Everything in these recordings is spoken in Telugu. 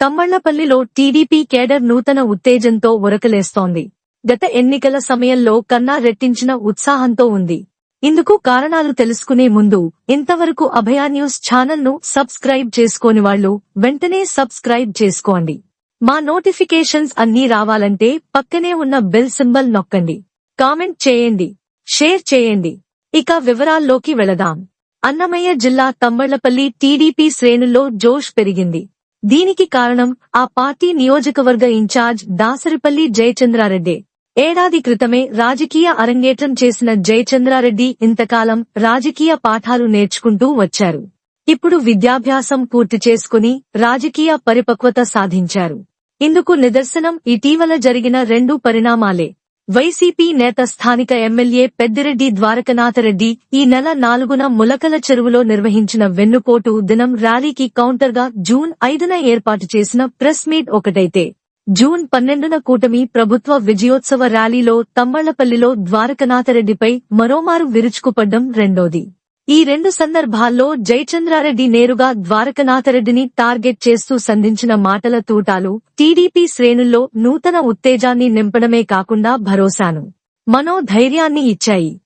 తమ్మళ్ళపల్లిలో టీడీపీ కేడర్ నూతన ఉత్తేజంతో ఉరకలేస్తోంది గత ఎన్నికల సమయంలో కన్నా రెట్టించిన ఉత్సాహంతో ఉంది. ఇందుకు కారణాలు తెలుసుకునే ముందు ఇంతవరకు అభయ న్యూస్ ఛానల్ను సబ్స్క్రైబ్ చేసుకోని వాళ్ళు వెంటనే సబ్స్క్రైబ్ చేసుకోండి. మా నోటిఫికేషన్స్ అన్నీ రావాలంటే పక్కనే ఉన్న బెల్ సింబల్ నొక్కండి. కామెంట్ చేయండి. షేర్ చేయండి. ఇక వివరాల్లోకి వెళదాం. అన్నమయ్య జిల్లా తమ్మళ్ళపల్లి టీడీపీ శ్రేణుల్లో జోష్ పెరిగింది. దీనికి కారణం ఆ పార్టీ నియోజకవర్గ ఇన్ఛార్జ్ దాసరిపల్లి జయచంద్రారెడ్డి. ఏడాది క్రితమే రాజకీయ అరంగేట్రం చేసిన జయచంద్రారెడ్డి ఇంతకాలం రాజకీయ పాఠాలు నేర్చుకుంటూ వచ్చారు. ఇప్పుడు విద్యాభ్యాసం పూర్తి చేసుకుని రాజకీయ పరిపక్వత సాధించారు. ఇందుకు నిదర్శనం ఇటీవల జరిగిన రెండు పరిణామాలే. వైసీపీ నేత స్థానిక ఎమ్మెల్యే పెద్దిరెడ్డి ద్వారకనాథరెడ్డి ఈ నెల నాలుగున ములకల చెరువులో నిర్వహించిన వెన్నుపోటు దినం ర్యాలీకి కౌంటర్గా జూన్ ఐదున ఏర్పాటు చేసిన ప్రెస్ మీట్ ఒకటైతే. జూన్ పన్నెండున కూటమి ప్రభుత్వ విజయోత్సవ ర్యాలీలో తమ్మళ్ళపల్లిలో ద్వారకనాథరెడ్డిపై మరోమారు విరుచుకుపడ్డం రెండోది. ఈ రెండు సందర్భాల్లో జయచంద్రారెడ్డి నేరుగా ద్వారకనాథరెడ్డిని టార్గెట్ చేస్తూ సంధించిన మాటల తూటాలు టీడీపీ శ్రేణుల్లో నూతన ఉత్తేజాన్ని నింపడమే కాకుండా భరోసాను. మనోధైర్యాన్ని ఇచ్చాయి.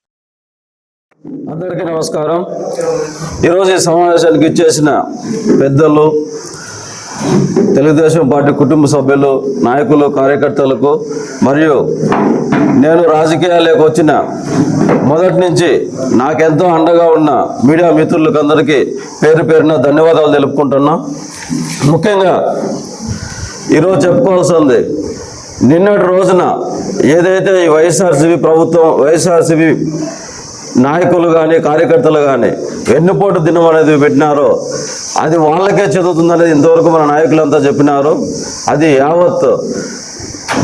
అందరికీ నమస్కారం. ఈరోజు ఈ సమావేశానికి ఇచ్చేసిన పెద్దలు తెలుగుదేశం పార్టీ కుటుంబ సభ్యులు నాయకులు కార్యకర్తలకు మరియు నేను రాజకీయాలకు వచ్చిన మొదటి నుంచి నాకెంతో అండగా ఉన్న మీడియా మిత్రులకు అందరికీ పేరు పేరున ధన్యవాదాలు తెలుపుకుంటున్నా. ముఖ్యంగా ఈరోజు చెప్పుకోవాల్సింది నిన్నటి రోజున ఏదైతే ఈ వైఎస్ఆర్సీపీ ప్రభుత్వం వైఎస్ఆర్సీపీ నాయకులు కానీ కార్యకర్తలు కానీ వెన్నుపోటు దినం అనేది పెట్టినారో అది వాళ్ళకే చదువుతుందనేది ఇంతవరకు మన నాయకులంతా చెప్పినారు. అది యావత్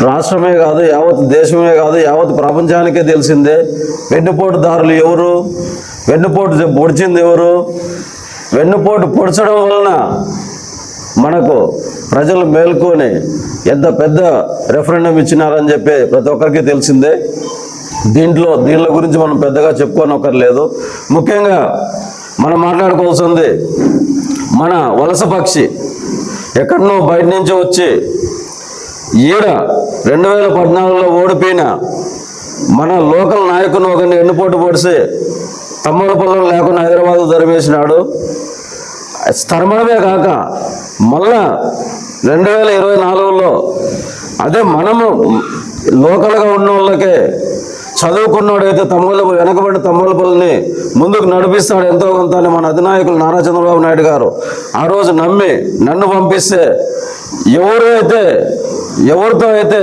రాష్ట్రమే కాదు యావత్ దేశమే కాదు యావత్ ప్రపంచానికే తెలిసిందే. వెన్నుపోటుదారులు ఎవరు? వెన్నుపోటు పొడిచింది ఎవరు? వెన్నుపోటు పొడిచడం వలన మనకు ప్రజలు మేల్కొని ఎంత పెద్ద రెఫరెండం ఇచ్చినారని చెప్పి ప్రతి ఒక్కరికి తెలిసిందే. దీంట్లో దీనిల గురించి మనం పెద్దగా చెప్పుకోనక్కర్లేదు ముఖ్యంగా మనం మాట్లాడుకోవాల్సింది మన వలస పక్షి ఎక్కడనో బయట నుంచి వచ్చి ఈడ రెండు వేల పద్నాలుగులో ఓడిపోయిన మన లోకల్ నాయకుని ఒకరిని ఎన్నుపోటు పొడిసి తమ్ముల పొలం లేకుండా హైదరాబాద్ తరిమేసినాడు తరమడమే కాక మళ్ళా రెండు వేల ఇరవై నాలుగులో అదే మనము లోకల్గా ఉన్న వాళ్ళకే చదువుకున్నాడైతే తమ్ముల వెనకబడిన తమ్ముల పనులని ముందుకు నడిపిస్తాడు ఎంతో కొంత అని మన అధినాయకులు నారా చంద్రబాబు నాయుడు గారు. ఆ రోజు నమ్మి నన్ను పంపిస్తే ఎవరు అయితే ఎవరితో అయితే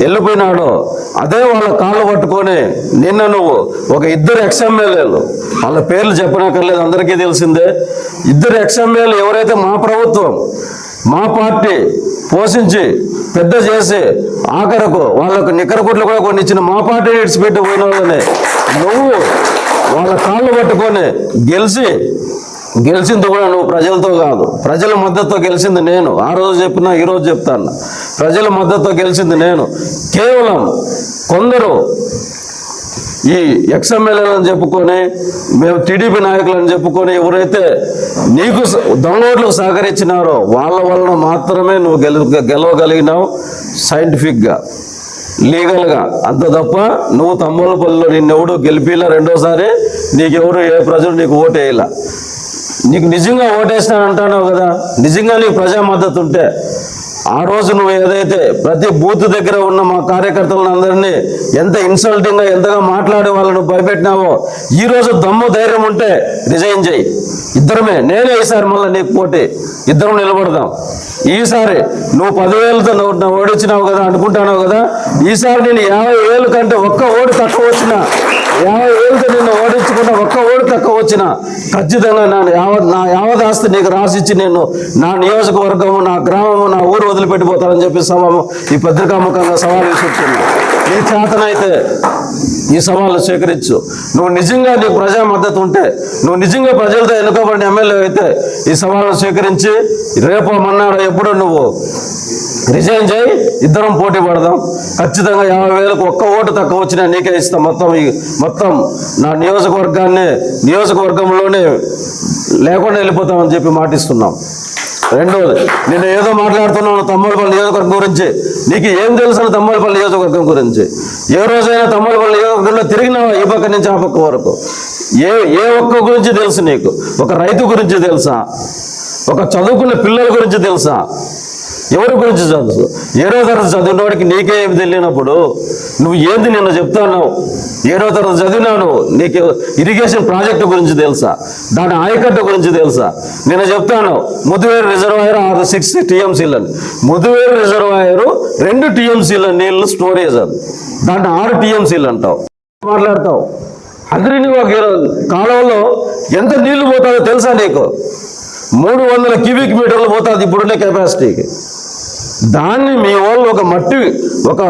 వెళ్ళిపోయినాడో అదే వాళ్ళ కాళ్ళు పట్టుకొని నిన్న నువ్వు ఒక ఇద్దరు ఎక్స్ఎమ్మెల్యేలు వాళ్ళ పేర్లు చెప్పనక్కర్లేదు అందరికీ తెలిసిందే. ఇద్దరు ఎక్స్ఎమ్మెల్యేలు ఎవరైతే మా ప్రభుత్వం మా పార్టీ పోషించి పెద్ద చేసి ఆఖరకు వాళ్ళకు నిక్కరకుట్లు కూడా కొన్ని ఇచ్చిన మా పార్టీ విడిచిపెట్టి పోయిన వాళ్ళని నువ్వు వాళ్ళ కాళ్ళు పట్టుకొని గెలిచి గెలిచింది కూడా నువ్వు ప్రజలతో కాదు. ప్రజల మద్దతుతో గెలిచింది నేను. ఆ రోజు చెప్పినా ఈరోజు చెప్తాను. ప్రజల మద్దతుతో గెలిచింది నేను. కేవలం కొందరు ఈ ఎక్స్ఎమ్మెల్యేలను చెప్పుకొని మేము టీడీపీ నాయకులను చెప్పుకొని ఎవరైతే నీకు స- దొంగోట్లకు సహకరించినారో వాళ్ళ వలన మాత్రమే నువ్వు గెలు గెలవగలిగినావు సైంటిఫిక్గా లీగల్గా అంత తప్ప నువ్వు తమ్ముళ్ళపల్లిలో నిన్నెవడు గెలిపిలా రెండోసారి నీకెవరు ఏ ప్రజలు నీకు ఓటేయలా. నీకు నిజంగా ఓటేస్తాను అంటున్నావు కదా నిజంగా నీకు ప్రజా మద్దతు ఉంటే ఆ రోజు నువ్వు ఏదైతే ప్రతి బూత్ దగ్గర ఉన్న మా కార్యకర్తలను అందరినీ ఎంత ఇన్సల్టింగ్గా ఎంతగా మాట్లాడే వాళ్ళను భయపెట్టినావో ఈ రోజు దమ్ము ధైర్యం ఉంటే రిజైన్ చేయి. ఇద్దరమే నేనే ఈసారి మళ్ళీ నీకు పోటీ. ఇద్దరం నిలబడదాం. ఈసారి నువ్వు పదివేలతో నువ్వు నువ్వు కదా అనుకుంటున్నావు కదా ఈసారి నేను యాభై వేలు కంటే ఒక్క ఓడి తక్కువ వచ్చిన యాభై వేలతో నిన్ను ఓడించుకున్న ఒక్క తక్కువ వచ్చిన ఖచ్చితంగా నా యావత్ నా యావదాస్తి ఆస్తి నీకు రాసిచ్చి నేను నా నియోజకవర్గము నా గ్రామము నా ఊరు వదిలిపెట్టిపోతానని చెప్పి సభము ఈ పత్రికాముఖంగా సవాల్ వచ్చింది నీ చేతనైతే ఈ సవాళ్ళు స్వీకరించు. నువ్వు నిజంగా నీకు ప్రజా మద్దతు ఉంటే నువ్వు నిజంగా ప్రజలతో ఎన్నుకోబడిన ఎమ్మెల్యే అయితే ఈ సవాళ్ళను స్వీకరించి రేపు మన్నాడు ఎప్పుడో నువ్వు రిజైన్ చేయి ఇద్దరం పోటీ పడదాం. ఖచ్చితంగా యాభై వేలకు ఒక్క ఓటు తక్కువ వచ్చినా నీకే ఇస్తాం. మొత్తం ఈ మొత్తం నా నియోజకవర్గాన్ని నియోజకవర్గంలోనే లేకుండా వెళ్ళిపోతామని చెప్పి మాటిస్తున్నాం. రెండవది నేను ఏదో మాట్లాడుతున్నాను తమ్మలపల్లి నియోజకవర్గం గురించి. నీకు ఏం తెలుసు అని తమ్మలపల్లి నియోజకవర్గం గురించి? ఏ రోజైనా తమ్మలపల్లి నియోజకవర్గంలో తిరిగినావా ఈ పక్క నుంచి ఆ పక్క వరకు? ఏ ఏ ఒక్క గురించి తెలుసు నీకు? ఒక రైతు గురించి తెలుసా? ఒక చదువుకున్న పిల్లల గురించి తెలుసా? ఎవరి గురించి చదువు? ఏడో తరగతి చదివినవాడికి నీకే ఏమి తెలియనప్పుడు నువ్వు ఏంది నిన్న చెప్తున్నావు ఏడో తరగతి చదివినావు నీకు ఇరిగేషన్ ప్రాజెక్టు గురించి తెలుసా? దాని ఆయకట్టు గురించి తెలుసా? నిన్న చెప్తాను ముదువేరు రిజర్వాయర్ ఆరు సిక్స్ టీఎంసీలు అని ముదువేరు రిజర్వాయర్ రెండు టీఎంసీల నీళ్ళు స్టోరేజ్ అది దాంట్లో ఆరు టీఎంసీలు అంటావు. మాట్లాడతావు. అగ్రిని ఒక కాలంలో ఎంత నీళ్ళు పోతాదో తెలుసా నీకు? మూడు వందల క్యూబిక్ మీటర్లు పోతుంది ఇప్పుడున్న కెపాసిటీకి దాన్ని మీ వాళ్ళు ఒక మట్టి ఒక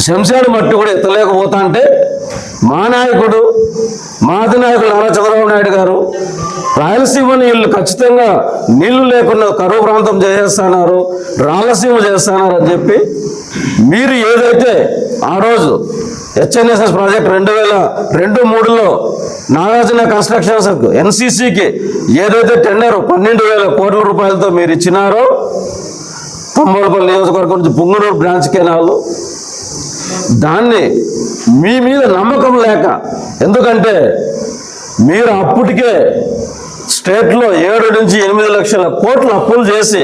శంషాడు మట్టి కూడా ఎత్తలేకపోతా అంటే మా నాయకుడు మా నాయకుడు నారా చంద్రబాబు నాయుడు గారు రాయలసీమ వీళ్ళు ఖచ్చితంగా నీళ్ళు లేకుండా కరువు ప్రాంతం చేసేస్తున్నారు రాయలసీమ చేస్తున్నారు అని చెప్పి మీరు ఏదైతే ఆ రోజు హెచ్ఎన్ఎస్ఎస్ ప్రాజెక్ట్ రెండు వేల రెండు మూడులో నాగార్జున కన్స్ట్రక్షన్స్ ఎన్సీసీకి ఏదైతే టెండర్ పన్నెండు వేల కోట్ల రూపాయలతో మీరు ఇచ్చినారో తమ్మలపల్లి నియోజకవర్గం నుంచి పుంగనూరు బ్రాంచ్ కెనాలు. దాన్ని మీ మీద నమ్మకం లేక ఎందుకంటే మీరు అప్పటికే స్టేట్లో ఏడు నుంచి ఎనిమిది లక్షల కోట్లు అప్పులు చేసి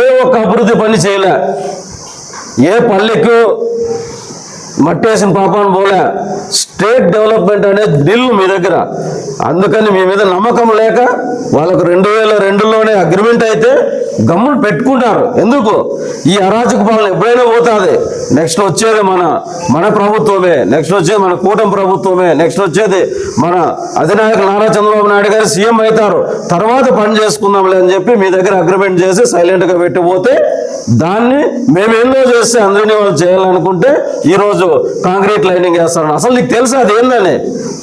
ఏ ఒక్క అభివృద్ధి పని చేయలే. ఏ పల్లెకు మట్టేసిన పాపాన్ని పోలే. స్టేట్ డెవలప్మెంట్ అనేది బిల్ మీ దగ్గర. అందుకని మీ మీద నమ్మకం లేక వాళ్ళకు రెండు వేల రెండులోనే అగ్రిమెంట్ అయితే గమ్మును పెట్టుకుంటారు. ఎందుకు? ఈ అరాచక పాలన ఎప్పుడైనా పోతుంది. నెక్స్ట్ వచ్చేది మన మన ప్రభుత్వమే. నెక్స్ట్ వచ్చేది మన కూటమి ప్రభుత్వమే. నెక్స్ట్ వచ్చేది మన అధినాయక నారా చంద్రబాబు నాయుడు గారు సీఎం అవుతారు. తర్వాత పని చేసుకుందాంలే అని చెప్పి మీ దగ్గర అగ్రిమెంట్ చేసి సైలెంట్గా పెట్టిపోతే దాన్ని మేము ఏందో చేస్తే అందరినీ వాళ్ళు చేయాలనుకుంటే ఈరోజు కాంక్రీట్ లైనింగ్ వేస్తారని. అసలు నీకు తెలుసా అది ఏందని?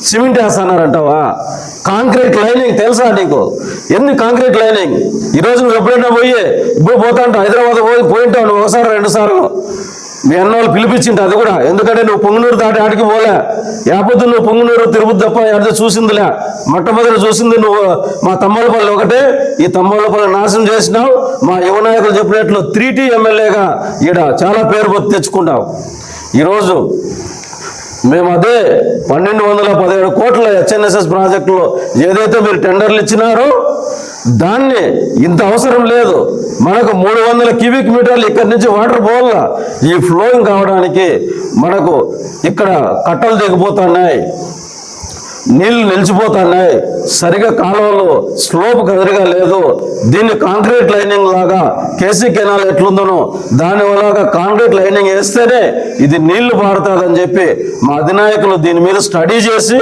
సిమెంట్ వేస్తానారంటావా? కాంక్రీట్ లైనింగ్ తెలుసా నీకు? ఎందుకు కాంక్రీట్ లైనింగ్? ఈరోజు నువ్వు ఎప్పుడైనా పోయి ఇప్పుడు పోతా ఉంటావు హైదరాబాద్ పోయి పోయింటావు నువ్వు ఒకసారి రెండు సార్లు. మీ అన్న వాళ్ళు పిలిపించింట అది కూడా. ఎందుకంటే నువ్వు పొంగునూరు దాటి ఆడికి పోలే. లేకపోతే నువ్వు పొంగునూరు తిరుపతి తప్ప ఎక్కడ చూసిందిలే. మొట్టమొదటి చూసింది నువ్వు మా తమ్మలపల్లి ఒకటే. ఈ తమ్మలపల్లి నాశనం చేసినావు. మా యువ నాయకులు చెప్పినట్లు త్రీ టీ ఎమ్మెల్యేగా ఈడ చాలా పేరు పొత్తు తెచ్చుకున్నావు. ఈరోజు మేము అదే పన్నెండు వందల పదిహేడు కోట్ల హెచ్ఎన్ఎస్ఎస్ ప్రాజెక్టులో ఏదైతే మీరు టెండర్లు ఇచ్చినారో దాన్ని ఇంత అవసరం లేదు. మనకు మూడు వందల క్యూబిక్ మీటర్లు ఇక్కడి నుంచి వాటర్ పోవాల? ఈ ఫ్లోయింగ్ కావడానికి మనకు ఇక్కడ కట్టలు దిగిపోతున్నాయి నీళ్ళు నిలిచిపోతున్నాయి. సరిగా కాలువలు స్లోప్ కదిరిగా లేదు. దీన్ని కాంక్రీట్ లైనింగ్ లాగా కేసీ కెనాల్ ఎట్లుందనో దాని వల్ల కాంక్రీట్ లైనింగ్ వేస్తేనే ఇది నీళ్ళు పారుతుందని చెప్పి మా అధినాయకులు దీని మీద స్టడీ చేసి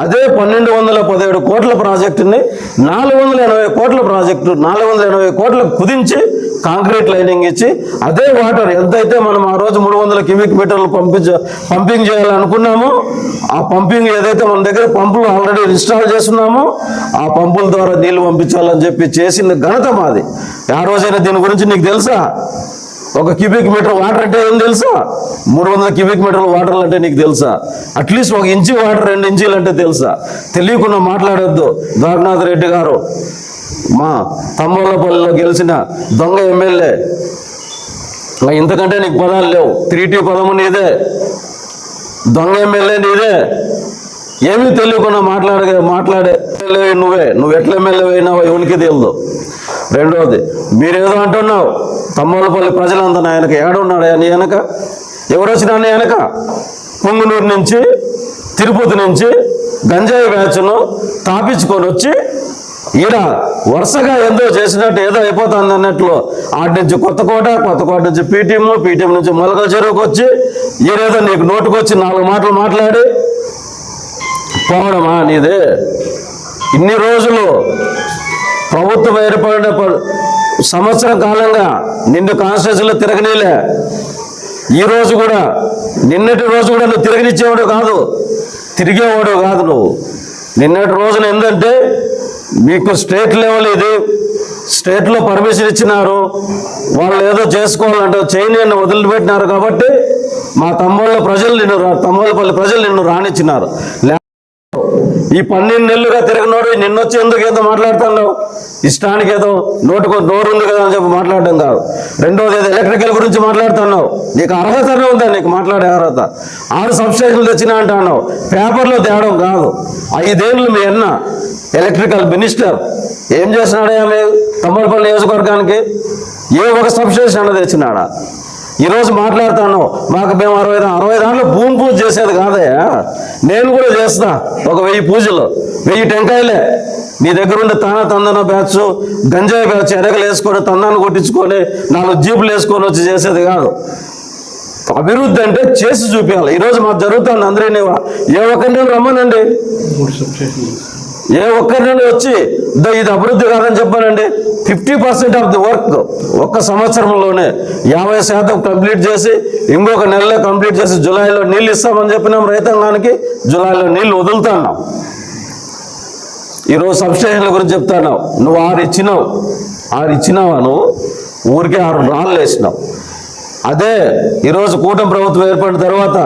అదే పన్నెండు వందల పదిహేడు కోట్ల ప్రాజెక్టుని నాలుగు వందల ఎనభై కోట్ల ప్రాజెక్టు నాలుగు వందల ఎనభై కోట్లకు కుదించి కాంక్రీట్ లైనింగ్ ఇచ్చి అదే వాటర్ ఎంతైతే మనం ఆ రోజు మూడు వందల క్యూబిక్ మీటర్లు పంపించ పంపింగ్ చేయాలనుకున్నామో ఆ పంపింగ్ ఏదైతే మన దగ్గర పంపులు ఆల్రెడీ ఇన్స్టాల్ చేస్తున్నామో ఆ పంపుల ద్వారా నీళ్ళు పంపించాలని చెప్పి చేసిన ఘనత మాది. ఆ రోజైనా దీని గురించి నీకు తెలుసా? ఒక క్యూబిక్ మీటర్ వాటర్ అంటే ఏం తెలుసా? మూడు వందల క్యూబిక్ మీటర్ల వాటర్ అంటే నీకు తెలుసా? అట్లీస్ట్ ఒక ఇంచు వాటర్ రెండు ఇంచీలు అంటే తెలుసా? తెలియకుండా మాట్లాడొద్దు ద్వారనాథ్ రెడ్డి గారు. మా తమ్మలపల్లిలో గెలిచిన దొంగ ఎమ్మెల్యే. ఇంతకంటే నీకు పదాలు లేవు. త్రీ టీ పదము నీదే. దొంగ ఎమ్మెల్యే నీదే. ఏమీ తెలియకుండా మాట్లాడే మాట్లాడే నువ్వే. నువ్వు ఎట్లా ఎమ్మెల్యే అయినావో ఎవరికి తెలియదు రెండవది మీరేదో అంటున్నావు. తమ్మలపల్లి ప్రజలంతా ఆయనకి వెనక ఏడున్నాడు వెనక? ఎవరు వచ్చినా వెనక? పొంగునూరు నుంచి తిరుపతి నుంచి గంజాయి బ్యాచ్ను తాపించుకొని వచ్చి ఈడ వరుసగా ఏదో చేసినట్టు ఏదో అయిపోతుంది అన్నట్లు ఆటి నుంచి కొత్తకోట కొత్తకోట నుంచి పీటీఎం పీటీఎం నుంచి మొలకల చెరువుకు వచ్చి ఈడేదో నీకు నోటుకొచ్చి నాలుగు మాటలు మాట్లాడి పోవడమా నీదే? ఇన్ని రోజులు ప్రభుత్వం ఏర్పడిన సంవత్సరం కాలంగా నిన్ను కాన్స్టిట్యూన్సీలో తిరగనీలే. ఈ రోజు కూడా నిన్నటి రోజు కూడా నువ్వు తిరగనిచ్చేవాడు కాదు. తిరిగేవాడు కాదు నువ్వు. నిన్నటి రోజున ఏంటంటే మీకు స్టేట్ లెవెల్ ఇది. స్టేట్లో పర్మిషన్ ఇచ్చినారు. వాళ్ళు ఏదో చేసుకోవాలంటే చేయని అని వదిలిపెట్టినారు కాబట్టి మా తమ్ముళ్ళ ప్రజలు నిన్ను రా- తమ్ముళ్ళపల్లి ప్రజలు నిన్ను రానిచ్చినారు. లే- ఈ పన్నెండు నెలలుగా తిరగనోడు నిన్నొచ్చి ఎందుకు ఏదో మాట్లాడుతున్నావు? ఇష్టానికి ఏదో నోటుకు నోరు ఉంది కదా అని చెప్పి మాట్లాడడం కాదు. రెండోది ఏదో ఎలక్ట్రికల్ గురించి మాట్లాడుతున్నావు. నీకు అర్హతనే ఉందా? నీకు మాట్లాడే అర్హత. ఆరు సబ్స్టేషన్లు తెచ్చినా అంటున్నావు. పేపర్లో తేవడం కాదు. ఐదేళ్ళు మీ అన్న ఎలక్ట్రికల్ మినిస్టర్ ఏం చేస్తున్నాడయ్యా ఆమె తమ్మలపల్లి నియోజకవర్గానికి? ఏ ఒక సబ్స్టేషన్ అన్న తెచ్చినాడా? ఈరోజు మాట్లాడుతాను మాకు మేము అరవై అరవై దాంట్లో భూమి పూజ చేసేది కాదే. నేను కూడా చేస్తా. ఒక వెయ్యి పూజలు. వెయ్యి టెంకాయలే. నీ దగ్గర ఉండే తాన తందన బ్యాచ్ గంజాయి బ్యాచ్ ఎరగలు వేసుకొని తందాన్ని కొట్టించుకొని నాలుగు జీపులు వేసుకొని వచ్చి చేసేది కాదు. అభివృద్ధి అంటే చేసి చూపించాలి. ఈరోజు మాకు జరుగుతుంది. అందరినీ ఏ ఒక్కరిని రమ్మనండి. ఏ ఒక్కరిని వచ్చి "దో ఇది అభివృద్ధి కాదని చెప్పానండి. Fifty percent of the work ఒక్క సంవత్సరంలోనే యాభై శాతం కంప్లీట్ చేసి ఇంకొక నెలలో కంప్లీట్ చేసి జూలైలో నీళ్ళు ఇస్తామని చెప్పినాం రైతాంగానికి. జూలైలో నీళ్ళు వదులుతున్నాం. ఈరోజు సబ్స్టేషన్ల గురించి చెప్తున్నావు నువ్వు ఆరు ఇచ్చినావు. ఆరు ఇచ్చినావా నువ్వు? ఊరికే ఆరు రాళ్ళు వేసినావు అదే ఈరోజు కూటమి ప్రభుత్వం ఏర్పడిన తర్వాత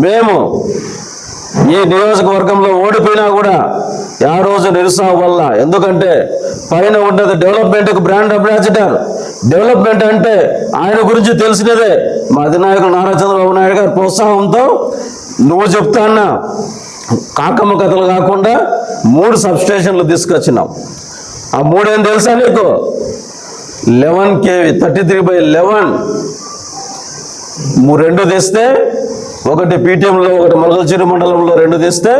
మేము ఈ నియోజకవర్గంలో ఓడిపోయినా కూడా ఆ రోజు నిరుత్సాహం వల్ల. ఎందుకంటే పైన ఉన్నది డెవలప్మెంట్కి బ్రాండ్ అంబాసిడర్ డెవలప్మెంట్ అంటే ఆయన గురించి తెలిసినదే. మా అధినాయకుడు నారా చంద్రబాబు నాయుడు గారి ప్రోత్సాహంతో నువ్వు చెప్తాన్నా కాకమ్మ కథలు కాకుండా మూడు సబ్స్టేషన్లు తీసుకొచ్చినాం. ఆ మూడేం తెలుసా నీకు? Eleven KV thirty three by eleven రెండు తెస్తే ఒకటి పీటీఎంలో ఒకటి మొలకచిరు మండలంలో రెండు తీస్తే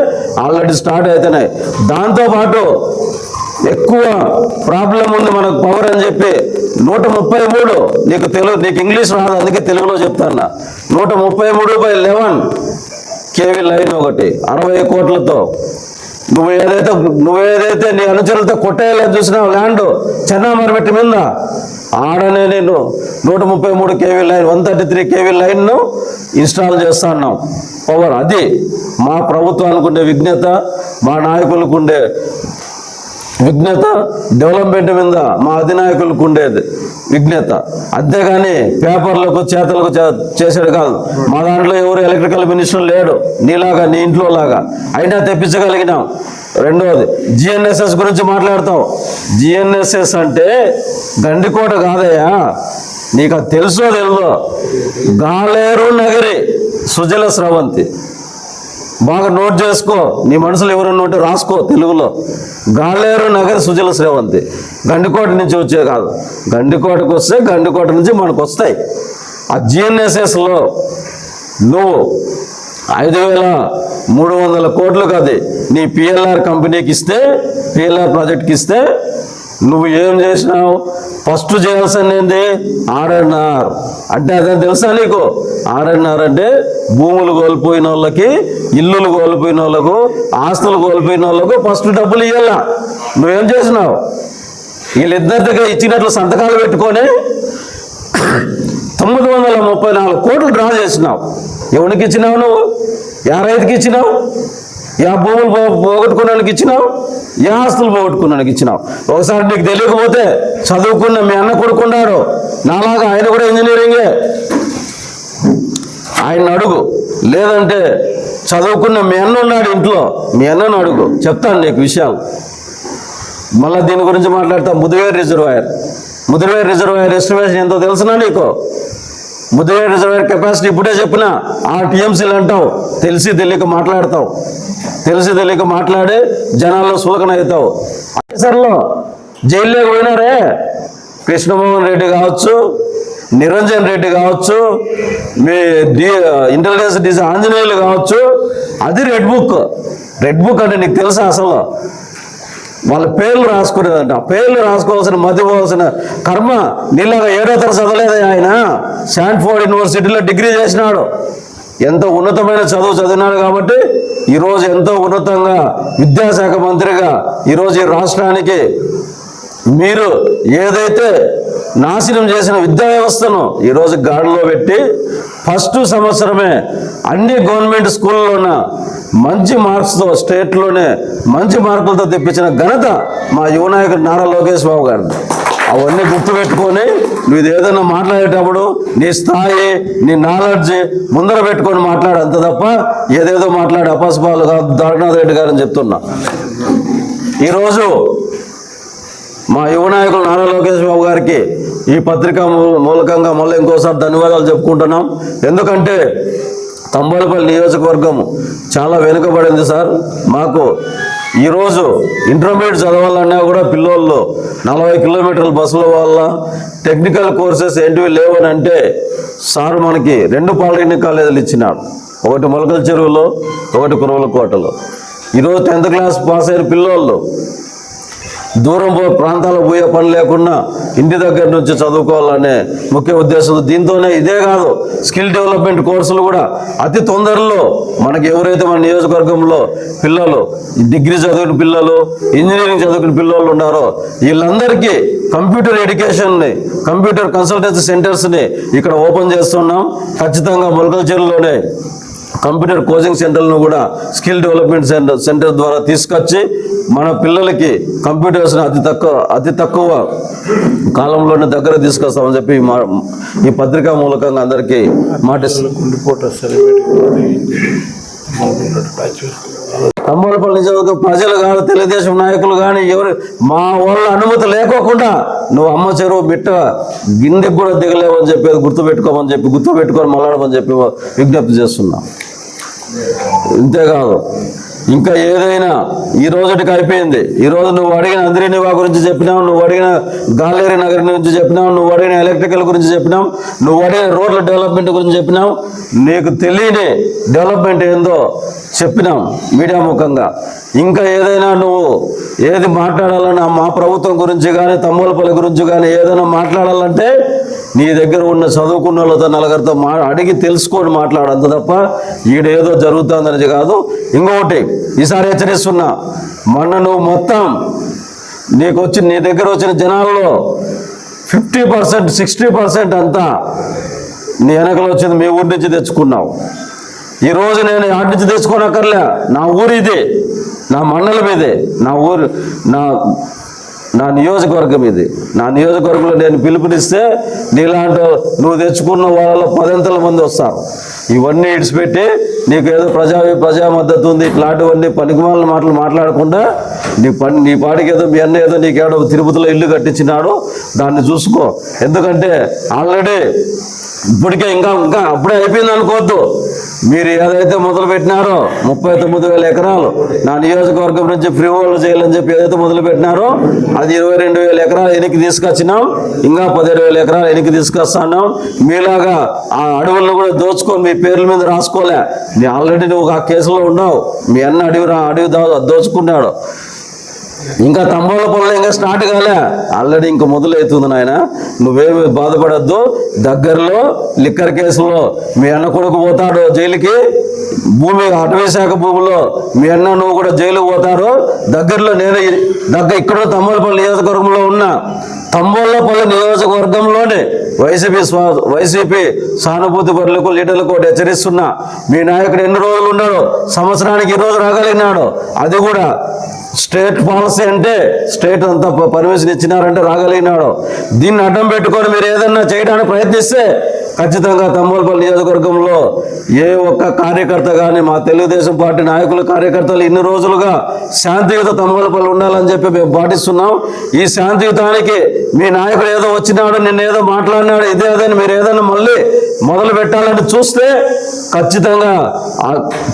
ఆల్రెడీ స్టార్ట్ అవుతున్నాయి దాంతోపాటు ఎక్కువ ప్రాబ్లం ఉంది మనకు పవర్ అని చెప్పి నూట ముప్పై మూడు నీకు తెలుగు నీకు ఇంగ్లీష్ రాదు అందుకే తెలుగులో చెప్తాను నూట ముప్పై మూడు బై లెవెన్ కేవీ లైన్ ఒకటి అరవై కోట్లతో. నువ్వు ఏదైతే నువ్వు ఏదైతే నీ అనుచరులతో కొట్టేయాలని చూసినావు ల్యాండ్? చెన్నామరమెట్టి మీద. ఆడనే నేను నూట ముప్పై మూడు KV line one thirty three KV లైన్ను ఇన్స్టాల్ చేస్తా ఉన్నాం. పవర్ అది మా ప్రభుత్వానికి ఉండే విజ్ఞత మా నాయకులకు ఉండే విజ్ఞత డెవలప్మెంట్ మీద మా అధినాయకులకు ఉండేది. విజ్ఞత అంతేగాని పేపర్లకు చేతలకు చే- కాదు. మా దాంట్లో ఎవరు ఎలక్ట్రికల్ మినిస్టర్ లేడు. నీలాగా నీ ఇంట్లో లాగా. అయినా తెప్పించగలిగినాం. రెండవది జిఎన్ఎస్ఎస్ గురించి మాట్లాడతాం. జిఎన్ఎస్ఎస్ అంటే గండికోట కాదయ్యా. నీకు అది తెలుసో తెలుదో గాలేరు నగరి సుజల స్రవంతి. బాగా నోట్ చేసుకో. నీ మనసులో ఎవరన్నా ఉంటే రాసుకో తెలుగులో. గాలేరు నగర్ సుజల శ్రేవంతి. గండికోట నుంచి వచ్చే కాదు. గండికోటకు వస్తే గండికోట నుంచి మనకు వస్తాయి. ఆ జిఎన్ఎస్ఎస్లో నువ్వు ఐదు వేల మూడు వందల కోట్లకు అది నీ పిఎల్ఆర్ కంపెనీకి ఇస్తే పిఎల్ఆర్ ప్రాజెక్ట్కి ఇస్తే నువ్వు ఏం చేసినావు? ఫస్ట్ చేయాల్సింది ఏంది? ఆర్ఎన్ఆర్. అంటే అదే తెలుసా నీకు? ఆర్ఎన్ఆర్ అంటే భూములు కోల్పోయిన వాళ్ళకి ఇల్లులు కోల్పోయిన వాళ్ళకు ఆస్తులు కోల్పోయిన వాళ్ళకు ఫస్ట్ డబ్బులు ఇవ్వాల నువ్వేం చేసినావు? వీళ్ళిద్దరి దగ్గర ఇచ్చినట్లు సంతకాలు పెట్టుకొని తొమ్మిది వందల ముప్పై నాలుగు కోట్లు డ్రా చేసినావు. ఎవరికి ఇచ్చినావు నువ్వు? యా రైతుకి ఇచ్చినావు? యా భూములు పో- పోగొట్టుకున్నానికి ఇచ్చినావు? యా ఆస్తులు పోగొట్టుకున్నానికి ఇచ్చినావు? ఒకసారి నీకు తెలియకపోతే చదువుకున్న మీ అన్న కొడుకున్నాడు నాలాగా ఆయన కూడా ఇంజనీరింగే. ఆయన అడుగు. లేదంటే చదువుకున్న మీ అన్న ఉన్నాడు ఇంట్లో. మీ అన్నను అడుగు. చెప్తాను నీకు విషయాలు మళ్ళీ దీని గురించి మాట్లాడతాం. Mudiver reservoir. Mudiver reservoir estimation ఎంతో తెలుసునా నీకు? ముదివేర్ రిజర్వేర్ కెపాసిటీ ఇప్పుడే చెప్పిన ఆ టీఎంసీలు అంటావు. తెలిసి తెలియక మాట్లాడతావు. తెలిసి తెలియక మాట్లాడి జనాల్లో సులకన అవుతావు. ఆఫీసర్లో జైల్లోకి పోయినారే. కృష్ణమోహన్ రెడ్డి కావచ్చు నిరంజన్ రెడ్డి కావచ్చు మీ డి ఇంటెలిజెన్స్ డిజైన్ ఆంజనేయులు కావచ్చు. అది రెడ్ బుక్. రెడ్ బుక్ అంటే నీకు తెలుసా అసలు? వాళ్ళ పేర్లు రాసుకునేదంట. పేర్లు రాసుకోవాల్సిన మధ్యపోవాల్సిన కర్మ నీళ్ళగా ఏడో తరగతి చదవలేదు ఆయన. శాన్ఫోర్డ్ యూనివర్సిటీలో డిగ్రీ చేసినాడు. ఎంతో ఉన్నతమైన చదువు చదివినాడు కాబట్టి ఈరోజు ఎంతో ఉన్నతంగా విద్యాశాఖ మంత్రిగా ఈరోజు ఈ రాష్ట్రానికి మీరు ఏదైతే నాశనం చేసిన విద్యా వ్యవస్థను ఈరోజు గాడిలో పెట్టి ఫస్ట్ సంవత్సరమే అన్ని గవర్నమెంట్ స్కూల్లోన మంచి మార్క్స్తో స్టేట్లోనే మంచి మార్కులతో తెప్పించిన ఘనత మా యువ నాయకుడు నారా లోకేష్ బాబు గారిది. అవన్నీ గుర్తుపెట్టుకొని నువ్వు ఇది ఏదైనా మాట్లాడేటప్పుడు నీ స్థాయి నీ నాలెడ్జ్ ముందర పెట్టుకొని మాట్లాడు అంత తప్ప ఏదేదో మాట్లాడే అపస్పాలు కాదు రెడ్డి రెడ్డి గారని చెప్తున్నా. ఈరోజు మా యువ నాయకులు నారా లోకేష్ బాబు గారికి ఈ పత్రిక మూలకంగా మళ్ళీ ఇంకోసారి ధన్యవాదాలు చెప్పుకుంటున్నాం. ఎందుకంటే తంబాలపల్లి నియోజకవర్గం చాలా వెనుకబడింది సార్. మాకు ఈరోజు ఇంటర్మీడియట్ చదవాలన్నా కూడా పిల్లోళ్ళు నలభై కిలోమీటర్ల బస్సుల వల్ల టెక్నికల్ కోర్సెస్ ఏంటివి లేవని అంటే సార్ మనకి రెండు పాలిటెక్నిక్ కాలేజీలు ఇచ్చినాడు. ఒకటి మొలకల చెరువులో ఒకటి కురవల కోటలో. ఈరోజు టెన్త్ క్లాస్ పాస్ అయిన పిల్లోళ్ళు దూరం ప్రాంతాలకు పోయే పని లేకుండా ఇంటి దగ్గర నుంచి చదువుకోవాలనే ముఖ్య ఉద్దేశం దీంతోనే ఇదే కాదు స్కిల్ డెవలప్మెంట్ కోర్సులు కూడా అతి తొందరలో మనకి ఎవరైతే మన నియోజకవర్గంలో పిల్లలు డిగ్రీ చదివిన పిల్లలు ఇంజనీరింగ్ చదువుకున్న పిల్లలు ఉన్నారో వీళ్ళందరికీ కంప్యూటర్ ఎడ్యుకేషన్ని కంప్యూటర్ కన్సల్టెన్సీ సెంటర్స్ని ఇక్కడ ఓపెన్ చేస్తున్నాం. ఖచ్చితంగా మొలకల చెరువులోనే కంప్యూటర్ కోచింగ్ సెంటర్లను కూడా స్కిల్ డెవలప్మెంట్ సెంటర్ సెంటర్ ద్వారా తీసుకొచ్చి మన పిల్లలకి కంప్యూటర్స్ని అతి తక్కువ అతి తక్కువ కాలంలోనే దగ్గర తీసుకొస్తామని చెప్పి మా ఈ పత్రికా మూలకంగా అందరికీ మాట తమ్మలపల్లి ప్రజలు కానీ తెలుగుదేశం నాయకులు కానీ ఎవరు మా వాళ్ళ అనుమతి లేకోకుండా నువ్వు అమ్మ చెరువు బిట్ట గిందెకి కూడా దిగలేవని చెప్పి గుర్తు పెట్టుకోమని చెప్పి గుర్తు పెట్టుకొని మళ్ళాడమని చెప్పి విజ్ఞప్తి చేస్తున్నాం. ఇంతేకాదు. ఇంకా ఏదైనా ఈ రోజుటికి అయిపోయింది. ఈ రోజు నువ్వు అడిగిన అంద్రినివా గురించి చెప్పినావు నువ్వు అడిగిన గాలేరి నగర్ గురించి చెప్పినావు నువ్వు అడిగిన ఎలక్ట్రికల్ గురించి చెప్పినావు నువ్వు అడిగిన రోడ్ల డెవలప్మెంట్ గురించి చెప్పినావు నీకు తెలియని డెవలప్మెంట్ ఏందో చెప్పినాం మీడియా ముఖంగా. ఇంకా ఏదైనా నువ్వు ఏది మాట్లాడాలన్నా మా ప్రభుత్వం గురించి కానీ తమ్ములపల్లి గురించి కానీ ఏదైనా మాట్లాడాలంటే నీ దగ్గర ఉన్న చదువుకున్న వాళ్ళతో నలుగురితో మా అడిగి తెలుసుకొని మాట్లాడంత తప్ప ఈడేదో జరుగుతుందనేది కాదు. ఇంకొకటి ఈసారి హెచ్చరిస్తున్నా మొన్న నువ్వు మొత్తం నీకు వచ్చి నీ దగ్గర వచ్చిన జనాల్లో ఫిఫ్టీ పర్సెంట్ సిక్స్టీ పర్సెంట్ అంతా నీ వెనకలు వచ్చింది మీ ఊరి నుంచి తెచ్చుకున్నావు. ఈరోజు నేను ఆడి నుంచి తెచ్చుకోనక్కర్లే నా ఊరు ఇది నా మండలం ఇది నా ఊరు నా నా నియోజకవర్గం ఇది. నా నియోజకవర్గంలో నేను పిలుపునిస్తే నీలాంటి నువ్వు తెచ్చుకున్న వాళ్ళలో పదింతల మంది వస్తారు. ఇవన్నీ ఇడిచిపెట్టి నీకు ఏదో ప్రజా ప్రజా మద్దతు ఉంది ఇట్లాంటివన్నీ పనికిమాలిన మాటలు మాట్లాడకుండా నీ పని నీ పాటికి ఏదో మీ అన్న ఏదో నీకేడో తిరుపతిలో ఇల్లు కట్టించినాడు దాన్ని చూసుకో. ఎందుకంటే ఆల్రెడీ ఇప్పటికే ఇంకా ఇంకా అప్పుడే అయిపోయింది అనుకోవద్దు. మీరు ఏదైతే మొదలు పెట్టినారో ముప్పై తొమ్మిది వేల ఎకరాలు నా నియోజకవర్గం నుంచి ఫ్రీ హోల్డ్ చేయాలని చెప్పి ఏదైతే మొదలు పెట్టినారో అది ఇరవై రెండు వేల ఎకరాలు వెనక్కి తీసుకొచ్చినాం ఇంకా పదిహేడు వేల ఎకరాలు వెనక్కి తీసుకొస్తున్నాం. మీలాగా ఆ అడవులను కూడా దోచుకొని మీ పేర్ల మీద రాసుకోలే. నీ ఆల్రెడీ నువ్వు ఆ కేసులో ఉన్నావు. మీ అన్న అడవి రా అడవి దో- దోచుకున్నాడు. ఇంకా తంబాల పనులు ఇంకా స్టార్ట్ కాలే. ఆల్రెడీ ఇంకా మొదలవుతుంది నాయన. నువ్వేమి బాధపడద్దు. దగ్గరలో లిక్కర్ కేసులో మీ అన్న కొడుకు పోతాడు జైలుకి. భూమి అటవీ శాఖ భూమిలో. మీ అన్న నువ్వు కూడా జైలుకు పోతారు. దగ్గరలో నేను దగ్గర ఇక్కడ తంబోలపల్లి నియోజకవర్గంలో ఉన్న తంబోళ్ళపల్లి నియోజకవర్గంలోనే వైసీపీ స్వా వైసీపీ సానుభూతి పరులకు లీడర్లకు ఒకటి హెచ్చరిస్తున్నా. మీ నాయకుడు ఎన్ని రోజులు ఉన్నాడు సంవత్సరానికి ఈ రోజు రాగలిగినాడు అది కూడా స్టేట్ పాలసీ అంటే స్టేట్ అంతా పర్మిషన్ ఇచ్చినారంటే రాగలిగినాడు. దీన్ని అడ్డం పెట్టుకొని మీరు ఏదన్నా చేయడానికి ప్రయత్నిస్తే ఖచ్చితంగా తమ్మలపల్లి నియోజకవర్గంలో ఏ ఒక్క కార్యకర్త కానీ మా తెలుగుదేశం పార్టీ నాయకులు కార్యకర్తలు ఇన్ని రోజులుగా శాంతియుత తమ్మలపల్లి ఉండాలని చెప్పి మేము పాటిస్తున్నాం. ఈ శాంతియుతానికి మీ నాయకుడు ఏదో వచ్చినాడు నిన్న ఏదో మాట్లాడినాడు ఇదే అదని మీరు ఏదైనా మళ్ళీ మొదలు పెట్టాలని చూస్తే ఖచ్చితంగా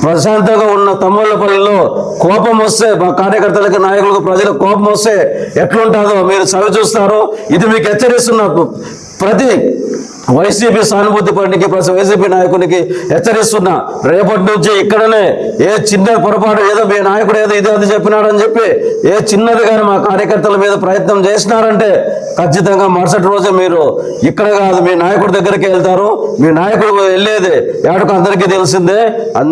ప్రశాంతంగా ఉన్న తమ్మలపల్లిలో కోపం వస్తే మా కార్యకర్తలకు నాయకులకు ప్రజలకు కోపం వస్తే ఎట్లుంటుందో మీరు చవి చూస్తారు ఇది మీకు హెచ్చరిస్తున్న ప్రతి వైసీపీ సానుభూతి పార్టీకి ప్రతి వైసీపీ నాయకునికి హెచ్చరిస్తున్నా రేపటి నుంచి ఇక్కడనే ఏ చిన్న పొరపాటు ఏదో మీ నాయకుడు ఏదో ఇదే అది చెప్పినాడని చెప్పి ఏ చిన్నది కానీ మా కార్యకర్తల మీద ప్రయత్నం చేసినారంటే ఖచ్చితంగా మరుసటి రోజే మీరు ఇక్కడ కాదు మీ నాయకుడి దగ్గరికి వెళ్తారు. మీ నాయకుడు వెళ్ళేది ఏడుకు అందరికీ తెలిసిందే.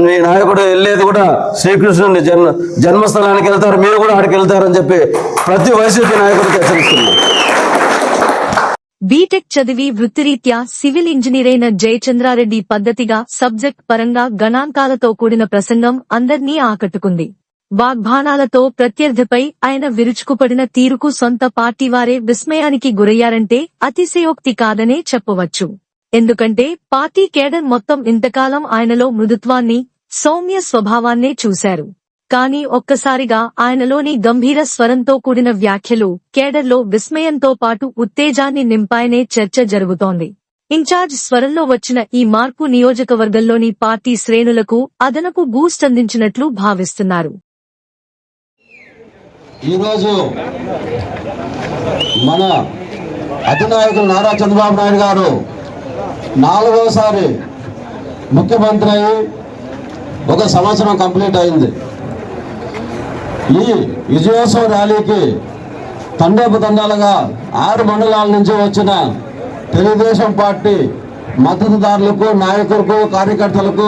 మీ నాయకుడు వెళ్ళేది కూడా శ్రీకృష్ణుని జన్మ జన్మస్థలానికి వెళ్తారు మీరు కూడా ఆడికి వెళ్తారని చెప్పి ప్రతి వైసీపీ నాయకుడికి హెచ్చరిస్తున్నారు బీటెక్ చదివి వృత్తిరీత్యా సివిల్ ఇంజనీరైన జయచంద్రారెడ్డి పద్ధతిగా సబ్జెక్ట్ పరంగా గణాంకాలతో కూడిన ప్రసంగం అందర్నీ ఆకట్టుకుంది. వాగ్భానాలతో ప్రత్యర్థిపై ఆయన విరుచుకుపడిన తీరుకు సొంత పార్టీ వారే విస్మయానికి గురయ్యారంటే అతిశయోక్తి కాదనే చెప్పవచ్చు. ఎందుకంటే పార్టీ కేడర్ మొత్తం ఇంతకాలం ఆయనలో మృదుత్వాన్ని సౌమ్య స్వభావాన్నే చూశారు. కానీ ఒక్కసారిగా ఆయనలోని గంభీర స్వరంతో కూడిన వ్యాఖ్యలు కేడర్లో విస్మయంతో పాటు ఉత్తేజాన్ని నింపాయనే చర్చ జరుగుతోంది. ఇన్ఛార్జ్ స్వరంలో వచ్చిన ఈ మార్పు నియోజకవర్గంలోని పార్టీ శ్రేణులకు అదనపు బూస్ట్ అందించినట్లు భావిస్తున్నారు. ఈరోజు మన అధినాయకులు నారా చంద్రబాబు నాయుడు గారు నాలుగోసారి ముఖ్యమంత్రి అయి ఒక సంవత్సరం కంప్లీట్ అయింది. ఈ విజయోత్సవ ర్యాలీకి తండేపు తండాలుగా ఆరు మండలాల నుంచి వచ్చిన తెలుగుదేశం పార్టీ మద్దతుదారులకు నాయకులకు కార్యకర్తలకు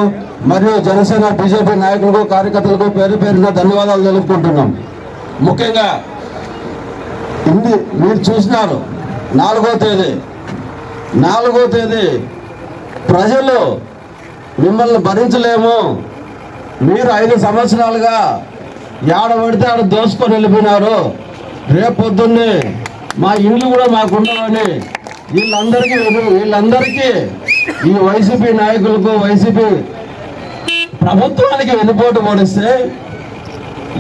మరియు జనసేన బీజేపీ నాయకులకు కార్యకర్తలకు పేరు పేరున ధన్యవాదాలు తెలుపుకుంటున్నాం. ముఖ్యంగా ఇది మీరు చూసినారు నాలుగో తేదీ. నాలుగో తేదీ ప్రజలు మిమ్మల్ని భరించలేము. మీరు ఐదు సంవత్సరాలుగా ఏడ పడితే ఆడ దోసుకొని వెళ్ళిపోయినారు. రేపొద్దున్నే మా ఇండ్లు కూడా మాకుండవని వీళ్ళందరికీ వీళ్ళందరికీ ఈ వైసీపీ నాయకులకు వైసీపీ ప్రభుత్వానికి వెన్నుపోటు పొడిస్తే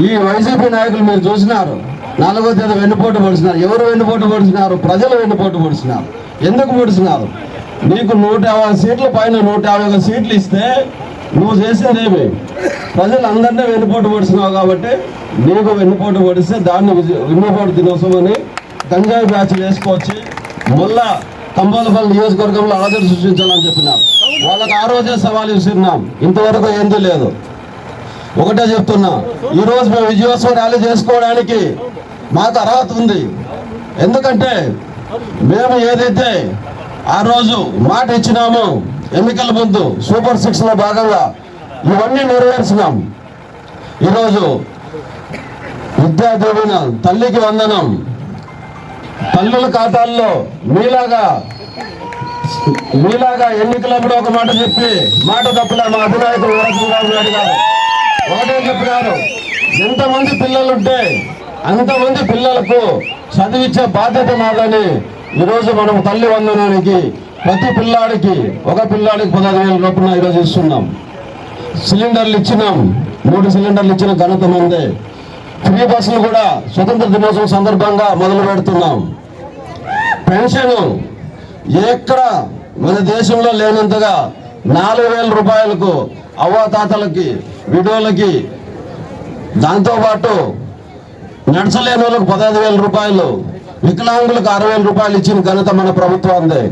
ఈ వైసీపీ నాయకులు మీరు చూసినారు. నాలుగో తేదీ వెన్నుపోటు పొడిచినారు ఎవరు వెన్నుపోటు పొడిచినారు ప్రజలు వెన్నుపోటు పొడిచినారు ఎందుకు పొడిచినారు మీకు నూట యాభై సీట్ల పైన నూట యాభై సీట్లు ఇస్తే నువ్వు చేసేదేమి ప్రజలందరినీ వెన్నుపోటు పొడిచినావు కాబట్టి నీకు వెన్నుపోటు పొడిస్తే దాన్ని వెన్నుపోటు దినోత్సవం అని గంజాయి బ్యాచ్ వేసుకొచ్చి మళ్ళా కంబాలపల్లి నియోజకవర్గంలో ఆదరణ సృష్టించాలని చెప్పినాం. వాళ్ళకి ఆ రోజే సవాల్ ఇస్తున్నాం ఇంతవరకు ఏంది లేదు. ఒకటే చెప్తున్నా ఈ రోజు మేము విజయోత్సవ ర్యాలీ చేసుకోవడానికి మాకు అర్హత ఉంది. ఎందుకంటే మేము ఏదైతే ఆ రోజు మాట ఇచ్చినాము. ఎన్నికల ముందు సూపర్ సిక్స్లో భాగంగా ఇవన్నీ నెరవేర్చినాం. ఈరోజు విద్యాదీవెన తల్లికి వందనం. తల్లుల ఖాతాల్లో మీలాగా మీలాగా ఎన్నికలప్పుడు ఒక మాట చెప్పి మాట తప్పులే మా అధినాయకులు వీరసింహరావు నాయుడు గారు. ఒకటే చెప్పినారు. ఎంతమంది పిల్లలుంటే అంతమంది పిల్లలకు చదివించే బాధ్యత నాదని ఈరోజు మనం తల్లి వందనానికి ప్రతి పిల్లాడికి ఒక పిల్లాడికి పదహారు వేల రూపాయలు ఈరోజు ఇస్తున్నాం. సిలిండర్లు ఇచ్చినాం. మూడు సిలిండర్లు ఇచ్చిన ఘనత మందే. ఫ్రీ బస్సులు కూడా స్వతంత్ర దినోత్సవం సందర్భంగా మొదలు పెడుతున్నాం. పెన్షన్ ఎక్కడ మన దేశంలో లేనంతగా నాలుగు వేల రూపాయలకు అవ్వాతాతలకి విడోలకి దాంతోపాటు నడచలేని వాళ్ళకు పదహైదు వేల రూపాయలు వికలాంగులకు అరవై రూపాయలు ఇచ్చిన ఘనత మన ప్రభుత్వందే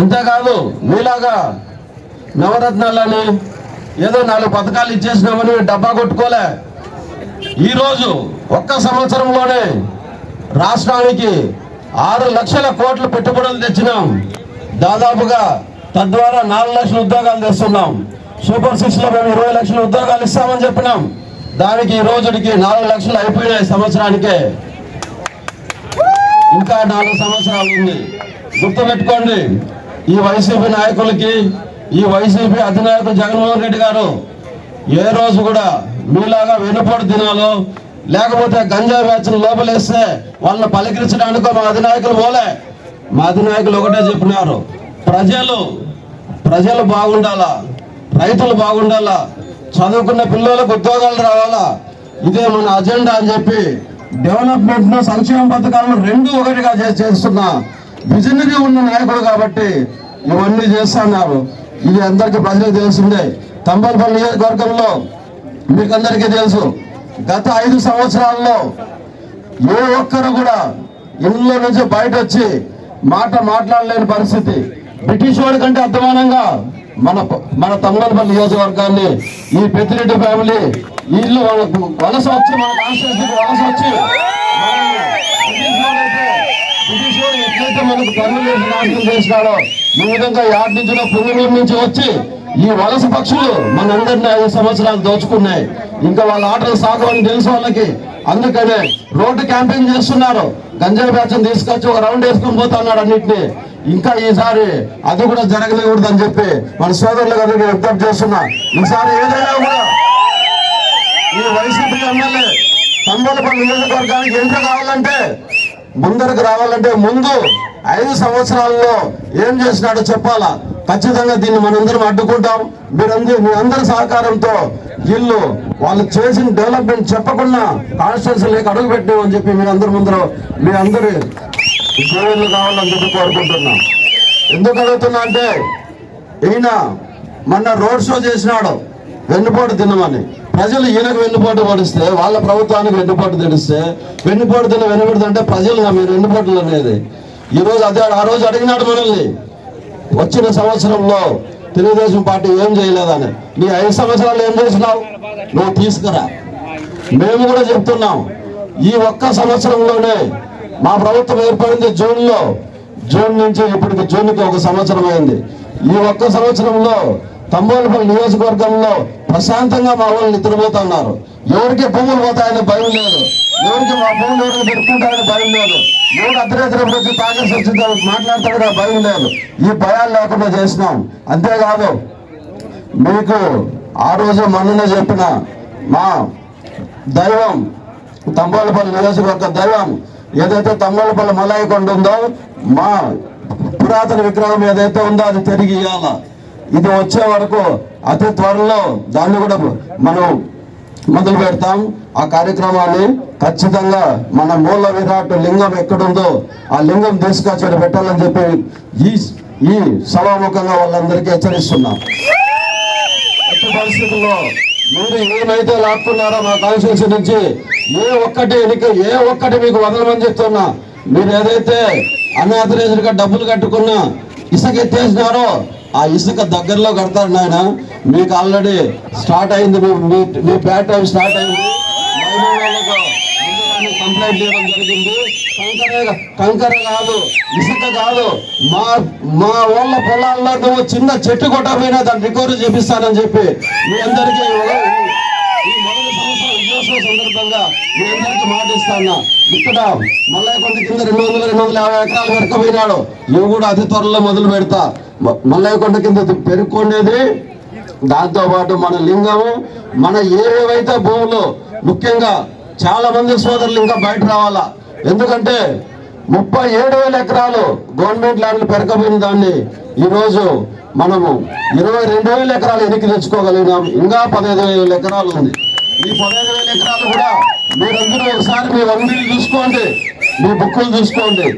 అంతేకాదు మీలాగా నవరత్నాలని ఏదో నాలుగు పథకాలు ఇచ్చేసినామని డబ్బా కొట్టుకోలే. ఈరోజు ఒక్క సంవత్సరంలోనే రాష్ట్రానికి ఆరు లక్షల కోట్లు పెట్టుబడులు తెచ్చినాం. దాదాపుగా తద్వారా నాలుగు లక్షల ఉద్యోగాలు తెస్తున్నాం. సూపర్ సిక్స్లో మేము ఇరవై లక్షల ఉద్యోగాలు ఇస్తామని చెప్పినాం. దానికి ఈ రోజుకి నాలుగు లక్షలు అయిపోయినాయి సంవత్సరానికే. ఇంకా నాలుగు సంవత్సరాలు ఉంది. గుర్తుపెట్టుకోండి ఈ వైసీపీ నాయకులకి ఈ వైసీపీ అధినాయకుడు జగన్మోహన్ రెడ్డి గారు ఏ రోజు కూడా మీలాగా వెనుపడి దినాలు లేకపోతే గంజా వేచన లోపలేస్తే వాళ్ళని పలికరించడానికి మా అధినాయకులు పోలే. మా అధినాయకులు ఒకటే చెప్పినారు ప్రజలు ప్రజలు బాగుండాలా రైతులు బాగుండాలా చదువుకున్న పిల్లలకు ఉద్యోగాలు రావాలా ఇదే మన అజెండా అని చెప్పి డెవలప్మెంట్ను సంక్షేమ పథకాలను రెండు ఒకటిగా చే- చేస్తున్న విజనరీ ఉన్న నాయకుడు కాబట్టి ఇవన్నీ చేస్తున్నారు ఇది అందరికీ ప్రజలకు తెలిసిందే తంబలపల్లి నియోజకవర్గంలో మీకు అందరికీ తెలుసు గత ఐదు సంవత్సరాల్లో ఏ ఒక్కరు కూడా ఇళ్ళ నుంచి బయట వచ్చి మాట మాట్లాడలేని పరిస్థితి. బ్రిటిష్ వాడి కంటే అధ్వానంగా మన మన తమ్మలపల్లి నియోజకవర్గాన్ని ఈ పెద్దిరెడ్డి ఫ్యామిలీ ఇల్లు వాళ్ళకు వలస వచ్చి మన కాన్స్టిట్యూన్సీకి వలస వచ్చి ఎట్లయితే మనకు పనులు నాశనం చేసినాడో ఈ విధంగా యాడ్ నుంచి పుణ్యం నుంచి వచ్చి ఈ వలస పక్షులు మనందరినీ ఐదు సంవత్సరాలు దోచుకున్నాయి. ఇంకా వాళ్ళ ఆటలు సాగవని తెలుసు వాళ్ళకి. అందుకనే రోడ్డు క్యాంపెయిన్ చేస్తున్నారు. గంజాయి బ్యాచ్ తీసుకొచ్చి ఒక రౌండ్ వేసుకొని పోతున్నాడు అన్నింటినీ. ఇంకా ఈసారి అది కూడా జరగలేకూడదు అని చెప్పి మన సోదరులు గారికి విజ్ఞప్తి చేస్తున్నా. ఈసారి ఏదైనా కూడా ఈ వైసీపీ ఎమ్మెల్యే తంబలపల్లి నియోజకవర్గానికి ఎంత కావాలంటే ముందరకు రావాలంటే ముందు ఐదు సంవత్సరాల్లో ఏం చేసినాడో చెప్పాలా? ఖచ్చితంగా దీన్ని మనందరం అడ్డుకుంటాం. మీరందరూ మీ అందరి సహకారంతో వీళ్ళు వాళ్ళు చేసిన డెవలప్మెంట్ చెప్పకుండా కాన్స్టిట్యూన్సీ లేక అడుగు పెట్టామని చెప్పి మీ ముందర మీ అందరి దేవుళ్ళు కావాలని చెప్పి కోరుకుంటున్నాం. ఎందుకు అడుగుతున్నా అంటే ఈయన మొన్న రోడ్ షో చేసినాడు వెన్నుపోటు తినమని. ప్రజలు ఈయనకు వెన్నుపోటు పడిస్తే వాళ్ళ ప్రభుత్వానికి వెన్నుపోటు తెలిస్తే వెన్నుపోటు తిన వెనుపడుతుంటే అంటే ప్రజలు మీరు వెన్నుపోటులు అనేది. ఈరోజు అదే ఆ రోజు అడిగినాడు మనల్ని వచ్చిన సంవత్సరంలో తెలుగుదేశం పార్టీ ఏం చేయలేదని. నీ ఐదు సంవత్సరాలు ఏం చేసినావు? నువ్వు తీసుకురా. మేము కూడా చెప్తున్నాం ఈ ఒక్క సంవత్సరంలోనే మా ప్రభుత్వం ఏర్పడింది జూన్లో జూన్ నుంచి ఇప్పటికి జూన్కి ఒక సంవత్సరం అయింది. ఈ ఒక్క సంవత్సరంలో తంబోలపల్లి నియోజకవర్గంలో ప్రశాంతంగా మా వాళ్ళు నిద్రపోతున్నారు. ఎవరికి భూములు పోతాయని భయం లేదు. ఎవరికి మా భూములు ఎవరికి పెట్టుకుంటారని భయం లేదు. ఎవరు అర్ధరాత్రి వచ్చి తాగేసి మాట్లాడతాడని భయం లేదు. ఈ భయాలు లేకుండా చేసినాం. అంతేకాదు మీకు ఆ రోజు మొన్ననే చెప్పిన మా దైవం తంబోలపల్లి నియోజకవర్గ దైవం ఏదైతే తంగళపల్లి మలాయి కొండ ఉందో మా పురాతన విగ్రహం ఏదైతే ఉందో అది తిరిగి ఇవ్వాల ఇది వచ్చే వరకు అతి త్వరలో దాన్ని కూడా మనం మొదలు పెడతాం. ఆ కార్యక్రమాన్ని ఖచ్చితంగా మన మూల విరాట్ లింగం ఎక్కడుందో ఆ లింగం తీసుకొచ్చి పెట్టాలని చెప్పి ఈ ఈ సభాముఖంగా వాళ్ళందరికీ హెచ్చరిస్తున్నాం. ఎట్టి పరిస్థితుల్లో మీరు ఏమైతే లాక్కున్నారో మా కాన్స్టిట్యూన్సీ నుంచి ఏ ఒక్కటి ఎన్నిక ఏ ఒక్కటి మీకు వదలమని చెప్తున్నా మీరు ఏదైతే అనాథరైజ్డ్ డబ్బులు కట్టుకున్నా ఇసుక ఎత్తేసినారో ఆ ఇసుక దగ్గరలో కడతారు నాయన. మీకు ఆల్రెడీ స్టార్ట్ అయింది మీ- మీ- మీ బ్యాట్ టైం స్టార్ట్ అయింది. మైనింగ్ కంప్లైంట్ చేయడం జరిగింది. కంకర కంకర కాదు ఇసుక కాదు. మా మా వాళ్ళ పొలాల్లో నువ్వు చిన్న చెట్టు కొట్టకపోయినా దాన్ని రికవరీ చేపిస్తానని చెప్పి మీ అందరికీ ఈ మొదటి సంవత్సరం విజయోత్సవ సందర్భంగా మీ అందరికీ మాటిస్తాను ఇక్కడ మళ్ళీ కొంత కింద రెండు వందల రెండు వందల యాభై ఎకరాలు పోయినాడు ఇవి కూడా అతి త్వరలో మొదలు పెడతా. మళ్ళీ కొండ కింద పెరుక్కునేది దాంతోపాటు మన లింగము మన ఏవేవైతే భూములు ముఖ్యంగా చాలా మంది సోదరులు ఇంకా బయట రావాలా? ఎందుకంటే ముప్పై ఏడు వేల ఎకరాలు గవర్నమెంట్ ల్యాండ్లు పెరగబోయిన దాన్ని ఈరోజు మనము ఇరవై రెండు వేల ఎకరాలు ఎన్నిక తెచ్చుకోగలిగినాం. ఇంకా పదహైదు వేల ఎకరాలు ఉంది. ఈ పదహైదు వేల ఎకరాలు కూడా మీరందరూ ఒకసారి మీ వందలు చూసుకోండి. మీ బుక్కులు చూసుకోండి.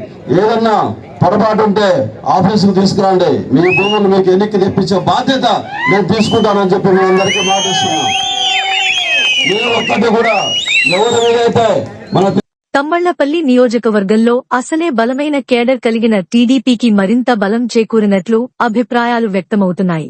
ఏదన్నా పొరపాటు ఉంటే ఆఫీసుకు తీసుకురండి. మీ భూములు మీకు ఎన్నిక తెప్పించే బాధ్యత నేను తీసుకుంటానని చెప్పి మీ అందరికీ మాటిస్తున్నాను మీరు ఒక్కటి కూడా మన తమ్మళ్ళపల్లి నియోజకవర్గంలో అసలే బలమైన కేడర్ కలిగిన టీడీపీకి మరింత బలం చేకూరినట్లు అభిప్రాయాలు వ్యక్తమవుతున్నాయి.